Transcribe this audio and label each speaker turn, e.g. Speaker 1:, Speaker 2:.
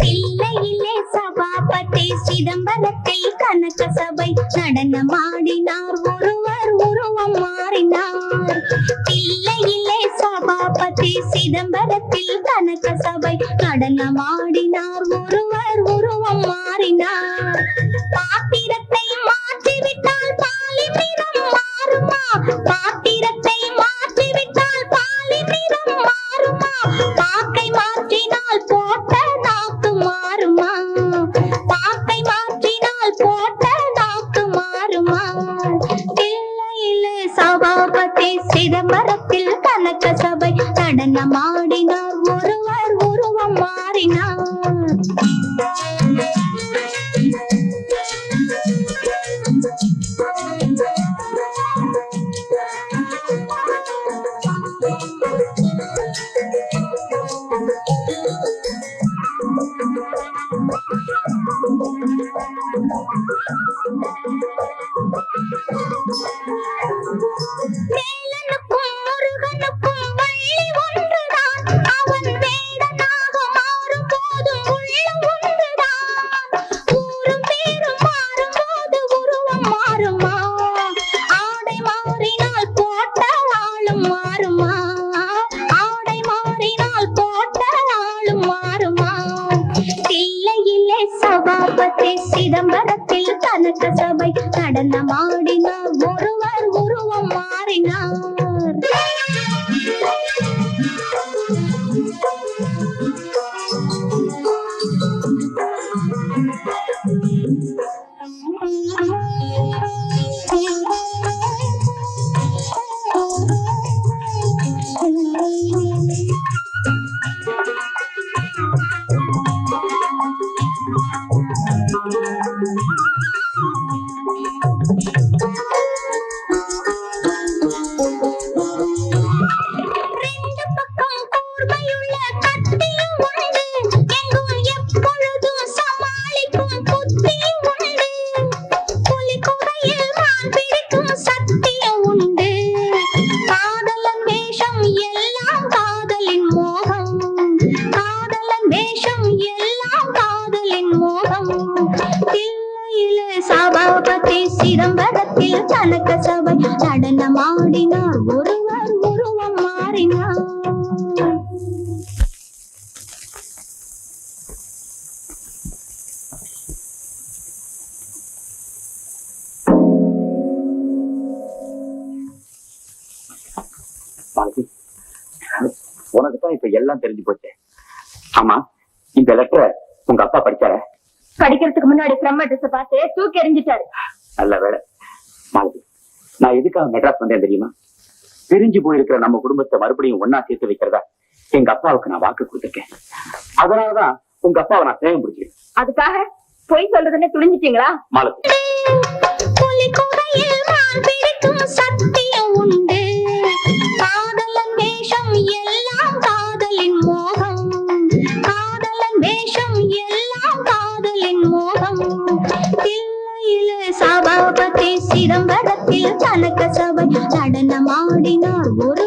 Speaker 1: Pillai le sa சிதம்பரத்தில் கனக சபை நடனமாடினார். ஒருவர் உருவம் மாறினார். தில்லையிலே சபாபதி சிதம்பரத்தில் கனக சபை நடனமாடினார். ஒரு நடனமாடினார் ஒருவர் உருவம் மாறினார். சபாபதி சிதம்பரத்தில் கனக சபை நடனமாடினார் ஒருவர் உருவம் மாறினார் Thank you. சபாபதி சிதம்பரத்தில் கனக சபை நடனமாடினார் ஒரு
Speaker 2: பாரதி உனக்கு தான் இப்ப எல்லாம் தெரிஞ்சு போச்சு. ஆமா இந்த லெட்டரை உங்க அப்பா படிச்சார?
Speaker 1: படிக்கிறதுக்கு முன்னாடி பிரம்ம ட்ரெஸ் பார்த்து தூக்கி எறிஞ்சிட்டாரு.
Speaker 2: நல்ல வேலை மாலதி நான் எதுக்காக மெட்ராஸ் வந்தேன் தெரியுமா? பிரிஞ்சு போயிருக்கிற நம்ம குடும்பத்தை மறுபடியும் ஒன்னா சேர்த்து வைக்கிறதா எங்க அப்பாவுக்கு நான் வாக்கு கொடுத்திருக்கேன். அதனாலதான் உங்க அப்பாவை நான் சேகம் பிடிச்சிருக்கேன்
Speaker 1: அதுக்காக பொய் சொல்றதுன்னு துணிஞ்சிட்டீங்களா?
Speaker 2: மாலதி.
Speaker 1: சிதம்பரத்தில் கனக சபை நடனமாடினார் ஒரு